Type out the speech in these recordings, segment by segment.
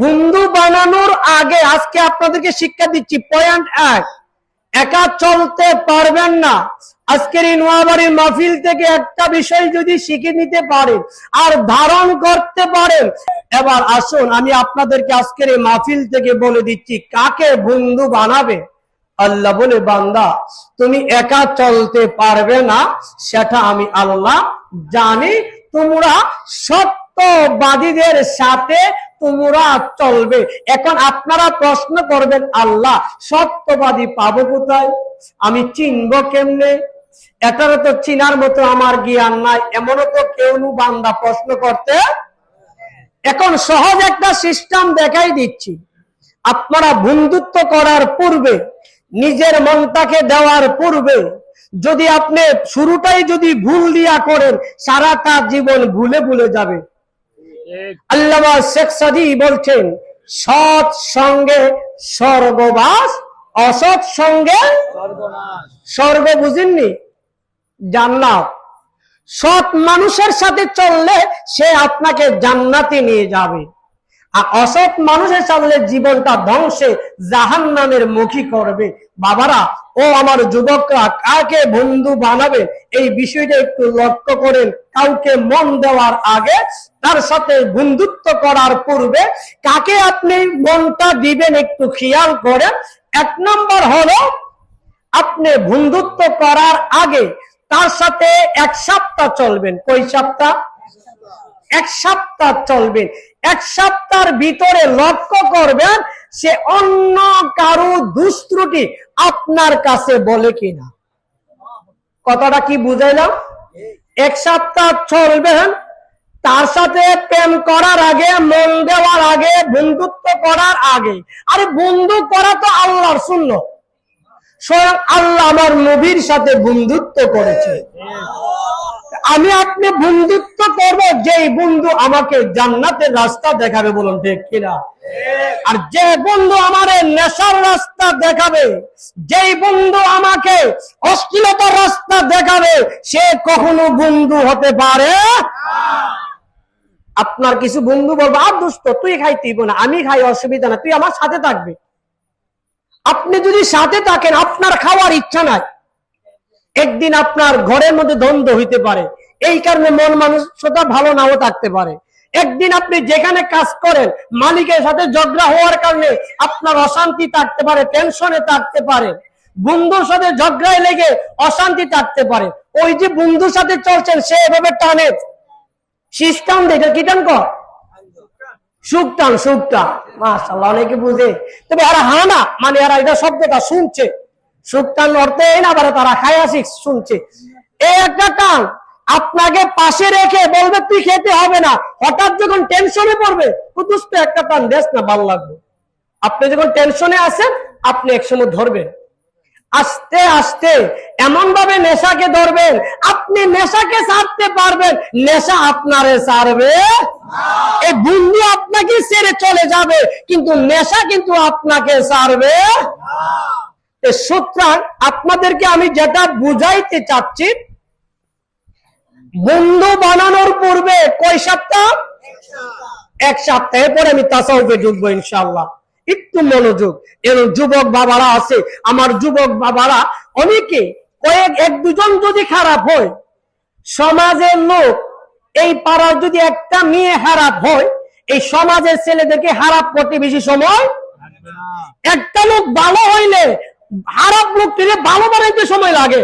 বন্ধু বানানোর আগে আজকে আপনাদেরকে শিক্ষা দিচ্ছি। পয়েন্ট এক, একা চলতে পারবেন না। আজকের এই নোয়াবাড়ির মাহফিল থেকে একটা বিষয় যদি শিখে নিতে পারেন আর ধারণ করতে পারেন, এবার আসুন আমি আপনাদেরকে আজকের এই মাহফিল থেকে বলে দিচ্ছি, কাকে বন্ধু বানাবে? আল্লাহ বলে, বান্দা, তুমি একা চলতে পারবে না, সেটা আমি আল্লাহ জানি। তোমরা সত্যবাদীদের সাথে তোমরা চলবে। এখন আপনারা প্রশ্ন করবেন, আল্লাহ, সত্যবাদী পাবো কোথায়? আমি চিনব কেমনে? এটারও তো চিনার মতো আমার জ্ঞান নাই, এমনও তো কেউ নু বান্দা প্রশ্ন করতে। এখন সহজ একটা সিস্টেম দেখাই দিচ্ছি। আপনারা বন্ধুত্ব করার পূর্বে, নিজের মনটাকে দেওয়ার পূর্বে, যদি আপনি শুরুটাই যদি ভুল দিয়া করেন, সারাটা জীবন ভুলে ভুলে যাবে। আল্লামা শেখ সাদি বলছেন সৎ সঙ্গে স্বর্গবাস অসৎ সঙ্গে স্বর্গ বুঝেননি জান্নাত। সৎ মানুষের সাথে চললে সে আপনাকে জান্নাতে নিয়ে যাবে। আর অসৎ মানুষের সামনে জীবনটা ধ্বংসে জাহান নামের মুখী করবে। বাবারা, ও আমার যুবকরা, কাকে বন্ধু বানাবে? এই বিষয়টা একটু লক্ষ্য করেন। কাউকে মন দেওয়ার আগে তার সাথে বন্ধুত্ব করার পূর্বে কাকে আপনি মনটা দিবেন একটু খেয়াল করেন। এক নম্বর হলো, আপনি বন্ধুত্ব করার আগে তার সাথে এক সপ্তাহ চলবেন। কই সপ্তাহ? এক সপ্তাহ চলবে এক সপ্তাহের ভিতরে লক্ষ্য করবেন সে অন্য কারও দুষ্ত্রুটি আপনার কাছে বলে কিনা। কথাটা কি বুঝাইলাম? এক সপ্তাহ চলবেন, তার সাথে প্রেম করার আগে, মন দেওয়ার আগে, বন্ধুত্ব করার আগে। আরে বন্ধু করা তো আল্লাহর শূন্য স্বয়ং আল্লাহ আমার নবীর সাথে বন্ধুত্ব করেছে। আমি আপনি বন্ধুত্ব করব যেই বন্ধু আমাকে জান্নাতের রাস্তা দেখাবে বলুন ঠিক কিনা? আর যে বন্ধু আমার নেশার রাস্তা দেখাবে যেই বন্ধু আমাকে অশ্লীলতার রাস্তা দেখাবে সে কখনো বন্ধু হতে পারে? আপনার কিছু বন্ধু বলব আর দুষ্ট তুই খাইতেই না আমি খাই অসুবিধা না তুই আমার সাথে থাকবে। আপনি যদি সাথে থাকেন আপনার খাওয়ার ইচ্ছা নাই। একদিন আপনার ঘরের মধ্যে দ্বন্দ্ব হইতে পারে। এই কারণে মন মানুষটা ভালো নাও থাকতে পারে। একদিন আপনি যেখানে কাজ করেন, মালিকের সাথে ঝগড়া হওয়ার কারণে আপনার অশান্তি থাকতে পারে টেনশনে থাকতে পারে। বন্ধুর সাথে ঝগড়ায় লেগে অশান্তি থাকতে পারে। ওই যে বন্ধুর সাথে চলছেন, সে এভাবে টানে। সিস্টেম দেখে কি টান কর? সুখটান সুখটা মাসাল্লাহ অনেকে বুঝে। তবে এরা হানা মানে এরা এটা শব্দটা শুনছে। সুখটান অর্থে এই না আবার তারা খায় আসি, শুনছে। এই একটা টান আপনাকে পাশে রেখে বলবে, তুই খেতে হবে না। হঠাৎ যখন টেনশনে পড়বে কুতুস্ত একটা টান দেশ না, ভালো লাগবে। আপনি যখন টেনশনে আসেন আপনি একসময় ধরবেন। আস্তে আস্তে এমন ভাবে নেশাকে ধরবেন, আপনি নেশাকে ছাড়তে পারবেন। নেশা আপনারে ছাড়বে। এই বন্ধু আপনাকে ছেড়ে চলে যাবে, কিন্তু নেশা কিন্তু আপনাকে ছাড়বে। সুতরাং আপনাদেরকে আমি যেটা বুঝাইতে চাচ্ছি, বন্ধু বানানোর পূর্বে কয় সপ্তাহ? এক সপ্তাহ। পরে আমি তাসাউফে ঢুকবো ইনশাল্লাহ একটু মনোযোগ। এর যুবক বাবারা আছে, আমার যুবক বাবারা, অনেকে কয়েক, এক দুজন যদি খারাপ হয়, সমাজের লোক এই পাড়ার যদি একটা মেয়ে খারাপ হয়, এই সমাজের ছেলেদেরকে খারাপ করতে বেশি সময় একটা লোক ভালো হইলে খারাপ লোকটিকে ভালো বানাইতে সময় লাগে।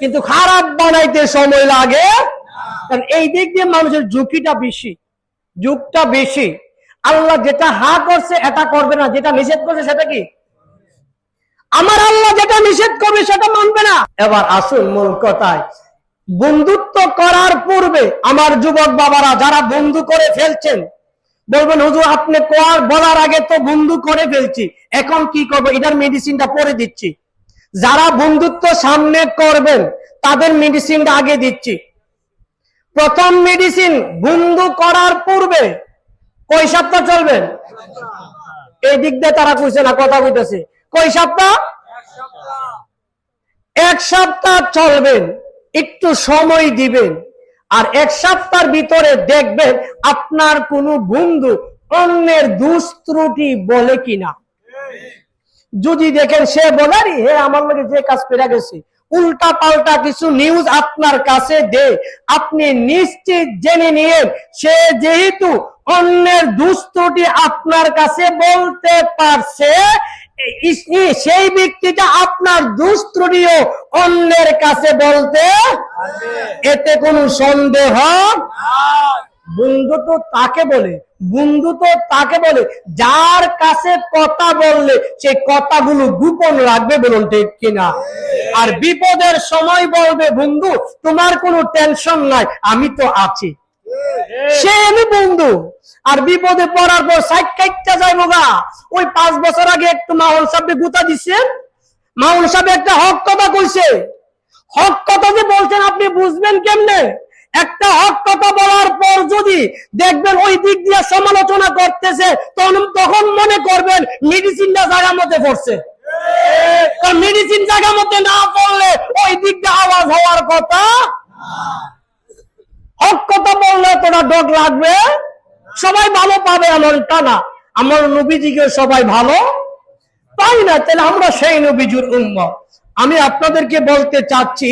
কিন্তু খারাপ বানাইতে সময় লাগে কারণ এই দিক দিয়ে মানুষের ঝুঁকিটা বেশি। যুগটা বেশি। আল্লাহ যেটা হা করছে, এটা করবে না। যেটা নিষেধ করছে, সেটা কি? আমার আল্লাহ যেটা নিষেধ করবে, সেটা মানবে না। এবার আসুন মূল কথায়। বন্ধুত্ব করার পূর্বে আমার যুবক বাবারা যারা বন্ধু করে ফেলছেন বলবেন, হুজুর, আপনি কোয়ার বলার আগে তো বন্ধু করে ফেলছি। এখন কি করব? এটার মেডিসিনটা পরে দিচ্ছি। যারা বন্ধুত্ব সামনে করবেন, তাদের মেডিসিনটা আগে দিচ্ছি। প্রথম মেডিসিন বন্ধু করার পূর্বে কয় সপ্তাহ চলবেন। এই দিক দিয়ে তারা কইছে না, কথা কইতেছে। কয় সপ্তাহ এক সপ্তাহ চলবেন, একটু সময় দিবেন। আর এক সপ্তাহের ভিতরে দেখবেন আপনার কোনো বন্ধু অন্যের দুস্ত্রুটি বলে কিনা। যদি দেখেন, সে বলে হে, আমার লোকে যে কাজ পেরা গেছে। উল্টা পাল্টা কিছু নিউজ আপনার কাছে দে। আপনি নিশ্চিত জেনে নিয়ে সে যেহেতু অন্যের দুস্তটি আপনার কাছে বলতে পারছে সেই ব্যক্তিটা আপনার দুস্ত্রটিও অন্যের কাছে বলতে এতে কোনো সন্দেহ বন্ধু তো তাকে বলে বন্ধু তো তাকে বলে, যার কাছে কথা বললে সেই কথাগুলো গোপন রাখবে বলুন ঠিক কিনা? আর বিপদের সময় বলবে, বন্ধু, তোমার কোনো টেনশন নাই, আমি তো আছি। আপনি বুঝবেন কেমনে? একটা হক কথা বলার পর যদি দেখবেন ওই দিক দিয়ে সমালোচনা করতেছে, তখন মনে করবেন মেডিসিনটা জায়গা মতে পড়ছে। মেডিসিন জায়গা মতে না পড়লে ওই দিক দিয়ে আওয়াজ হওয়ার কথা কথা বললে তোরা ডগ লাগবে। সবাই ভালো পাবে এমনটা না। আমার নবীজিকে সবাই ভালো পাই না, তাহলে আমরা সেই নবীজুর উম্মত। আমি আপনাদেরকে বলতে চাচ্ছি,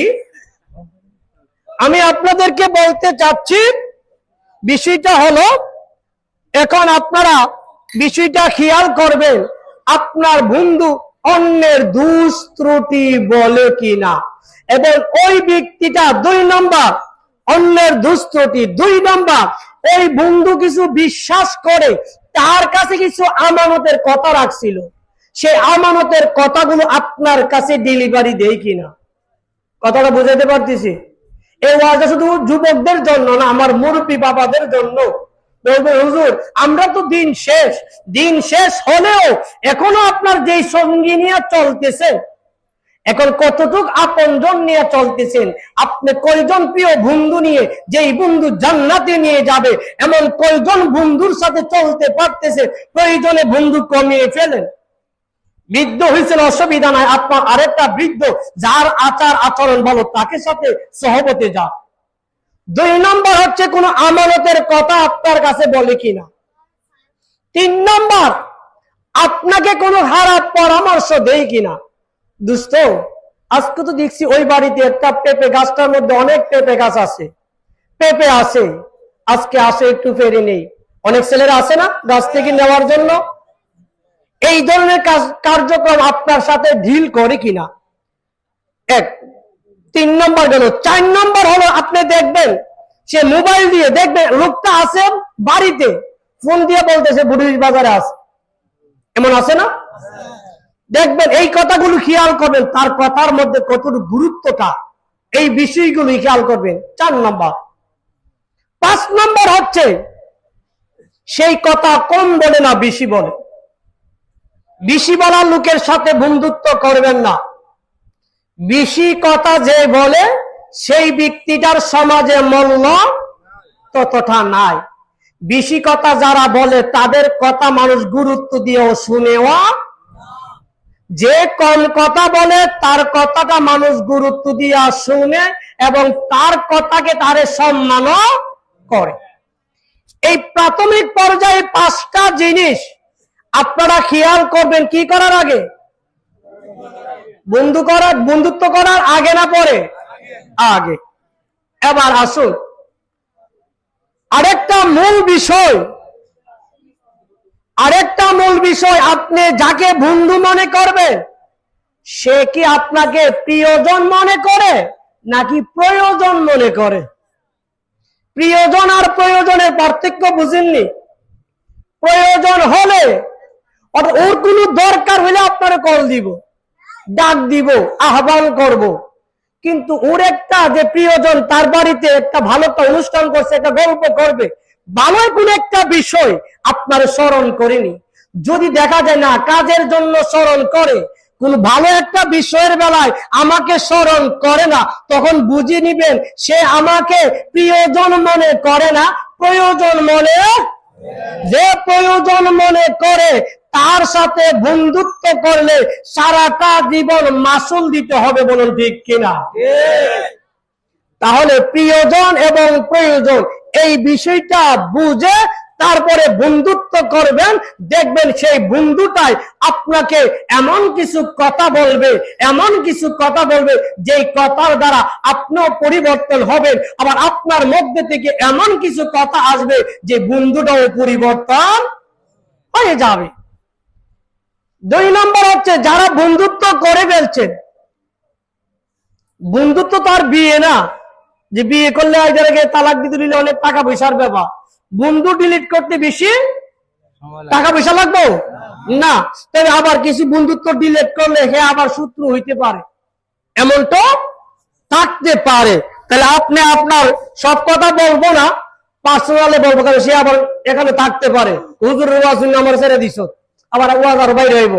আমি আপনাদেরকে বলতে চাচ্ছি, বিষয়টা হলো, এখন আপনারা বিষয়টা খেয়াল করবেন, আপনার বন্ধু অন্যের দুস্ত্রুটি বলে কিনা। এবং ওই ব্যক্তিটা দুই নম্বর অন্যের দুস্ত্রুটি দুই নম্বর ওই বন্ধু কিছু বিশ্বাস করে, তার কাছে কিছু আমানতের কথা রাখছিল। সেই আমানতের কথাগুলো আপনার কাছে ডেলিভারি দেয় কিনা? কথাটা বুঝাতে পারতেছি? এই ওয়াজটা শুধু যুবকদের জন্য না, আমার মুরব্বী বাবাদের জন্য। বলবে, হুজুর, আমরা তো দিন শেষ। দিন শেষ হলেও এখনও আপনার যেই সঙ্গী নিয়ে চলতেছে এখন কতটুক আপনজন নিয়ে চলতেছেন? আপনি কয়জন প্রিয় বন্ধু নিয়ে যেই বন্ধু জান্নাতে নিয়ে যাবে? এমন কয়জন বন্ধুর সাথে চলতে পারতেছে প্রয়োজনে বন্ধু কমিয়ে ফেলেন। বৃদ্ধ হয়েছেন, অসুবিধা নাই। আপনার আরেকটা বৃদ্ধ, যার আচার আচরণ ভালো, তাকে সাথে সহবতে যা দুই নম্বর হচ্ছে, কোন আমানতের কথা আপনার কাছে বলে কিনা? তিন নম্বর, আপনাকে কোনো খারাপ পরামর্শ দেয় কিনা? দুস্থ আজকে তো দেখছি ওই বাড়িতে একটা পেঁপে গাছটার মধ্যে অনেক পেঁপে গাছ আছে। পেঁপে আছে। আজকে আসে একটু ফেরি নেই। অনেক ছেলেরা আছে না গাছ থেকে নেওয়ার জন্য? এই ধরনের কার্যক্রম আপনার সাথে ঢিল করে কিনা? এক। তিন নম্বর গেল চার নম্বর হলো, আপনি দেখবেন, সে মোবাইল দিয়ে দেখবেন, লোকটা আছে বাড়িতে। ফোন দিয়ে বলতেছে, বুড়ির বাজারে আছে এমন আছে না? দেখবেন এই কথাগুলো খেয়াল করবেন? তার কথার মধ্যে কতটুকু গুরুত্বটা? এই বিষয়গুলো খেয়াল করবেন? চার নম্বর। পাঁচ নম্বর হচ্ছে, সেই কথা কম বলে না, বেশি বলে। বেশি বলার লোকের সাথে বন্ধুত্ব করবেন না। বেশি কথা যে বলে, সেই ব্যক্তিটার সমাজে মূল্য ততটা নাই। বেশি কথা যারা বলে, তাদের কথা মানুষ গুরুত্ব দিয়েও শুনেও যে কম কথা বলে, তার কথাটা মানুষ গুরুত্ব দিয়ে শুনে এবং তার কথাকে তারে সম্মানও করে। এই প্রাথমিক পর্যায়ে পাঁচটা জিনিস আপনারা খেয়াল করবেন কি করার আগে? বন্ধু করার, বন্ধুত্ব করার আগে না পরে? আগে। এবার আসুন। আরেকটা মূল বিষয় আরেকটা মূল বিষয়, আপনি যাকে বন্ধু মনে করবে, সে কি আপনাকে প্রিয়জন মনে করে, নাকি প্রয়োজন মনে করে প্রিয়জন আর প্রয়োজনের পার্থক্য বুঝেননি প্রয়োজন হলে ওর কোনো দরকার হলে আপনারা কল দিব, ডাক দিব, আহ্বান করব। কিন্তু ওর একটা যে প্রিয়জন, তার বাড়িতে একটা ভালো একটা অনুষ্ঠান করছে, একটা গল্প করবে ভালো কোন একটা বিষয় আপনার স্মরণ করেনি। যদি দেখা যায় না কাজের জন্য স্মরণ করে কোন ভালো একটা বিষয়ের বেলায় আমাকে স্মরণ করে না তখন বুঝে নিবেন সে আমাকে প্রিয়জন মনে করে না প্রয়োজন মনে যে প্রয়োজন মনে করে তার সাথে বন্ধুত্ব করলে সারাটা জীবন মাসুল দিতে হবে বলুন ঠিক কিনা? তাহলে প্রিয়জন এবং প্রয়োজন এই বিষয়টা বুঝে তারপরে বন্ধুত্ব করবেন, দেখবেন সেই বন্ধুটাই আপনাকে এমন কিছু কথা বলবে, এমন কিছু কথা বলবে যে কথার দ্বারা আপনিও পরিবর্তন হবেন। আবার আপনার মধ্যে থেকে এমন কিছু কথা আসবে যে বন্ধুটাও পরিবর্তন হয়ে যাবে। দুই নম্বর হচ্ছে, যারা বন্ধুত্ব করে ফেলছেন, বন্ধুত্ব তো আর বিয়ে না। যে বিয়ে করলে একজনকে তালাক দিতে দিলে অনেক টাকা পয়সার ব্যাপার। বন্ধু ডিলিট করতে বেশি টাকা পয়সা লাগবে? না। তবে আবার কিছু বন্ধুত্ব ডিলিট করলে হে আবার শত্রু হইতে পারে। এমন তো থাকতে পারে। তাহলে আপনি আপনার সব কথা বলব না পার্সোনালে বলব কারণ সে আবার এখানে থাকতে পারে। হুজুর আমার ছেড়ে দিছ আবার ওয়াজ আর বাইরে হইব।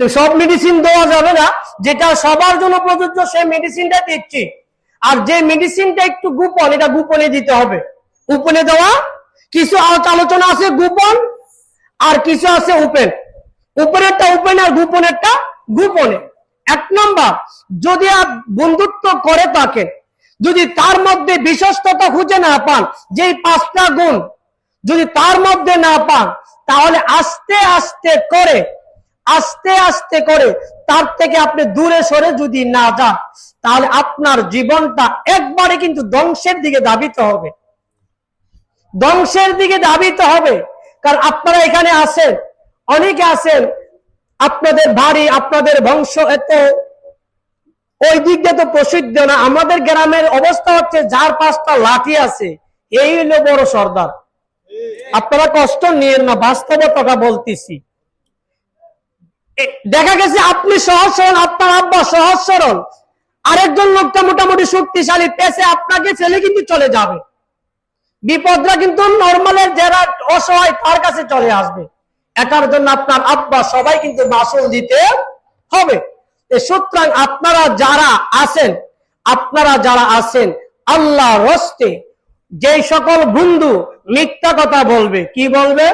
তো সব মেডিসিন দেওয়া যাবে না যেটা সবার জন্য প্রযোজ্য সেই মেডিসিনটা দিচ্ছি। আর যে মেডিসিনটা একটু গোপন, এটা গোপনে দিতে হবে। গোপনে দেওয়া, কিছু আলোচনা আছে গোপন, আর কিছু আছে ওপেন উপরেরটা ওপেন আর গোপনেরটা গোপনে। এক নম্বর, যদি বন্ধুত্ব করে থাকেন, যদি তার মধ্যে বিশ্বস্ততা খুঁজে না পান যে পাঁচটা গুণ, যদি তার মধ্যে না পান, তাহলে আস্তে আস্তে করে আস্তে আস্তে করে তার থেকে আপনি দূরে সরে যদি না যান, তাহলে আপনার জীবনটা একবারে কিন্তু ধ্বংসের দিকে দাবিত হবে। ধ্বংসের দিকে ধাবিত হবে। কারণ আপনারা এখানে আছেন, অনেকে আছেন, আপনাদের বাড়ি, আপনাদের বংশ এত, ওই দিক দিয়ে তো প্রসিদ্ধ না। আমাদের গ্রামের অবস্থা হচ্ছে, যার পাঁচটা লাঠি আছে, এই হলো বড় সর্দার। আপনারা কষ্ট নিয়ে না, বাস্তবতাটা বলতেছি। দেখা গেছে আপনি সহজ সরল, আপনার আব্বা সহজ সরল। আরেকজন লোকটা মোটামুটি শক্তিশালী, পেছে আপনাকে ফেলে কিন্তু চলে যাবে। বিপদরা কিন্তু নর্মালের যারা অসহায়, তার কাছে চলে আসবে। এটার জন্য আপনার আব্বা সবাই কিন্তু মাসুল দিতে হবে। সুতরাং আপনারা যারা আছেন, আপনারা যারা আছেন আল্লাহ রস্তে যে সকল বন্ধু মিথ্যা কথা বলবে, কি বলবে?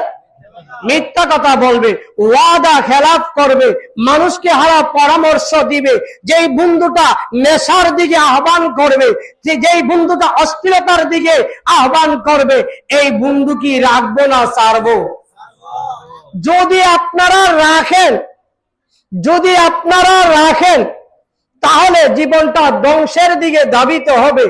মিথ্যা কথা বলবে, ওয়াদা খেলাফ করবে, মানুষকে হারা পরামর্শ দিবে, যেই বন্ধুটা নেশার দিকে আহ্বান করবে যেই বন্ধুটা অস্থিরতার দিকে আহ্বান করবে, এই বন্ধু কি রাখব না ছাড়বো যদি আপনারা রাখেন, যদি আপনারা রাখেন, তাহলে জীবনটা ধ্বংসের দিকে দাবিত হবে।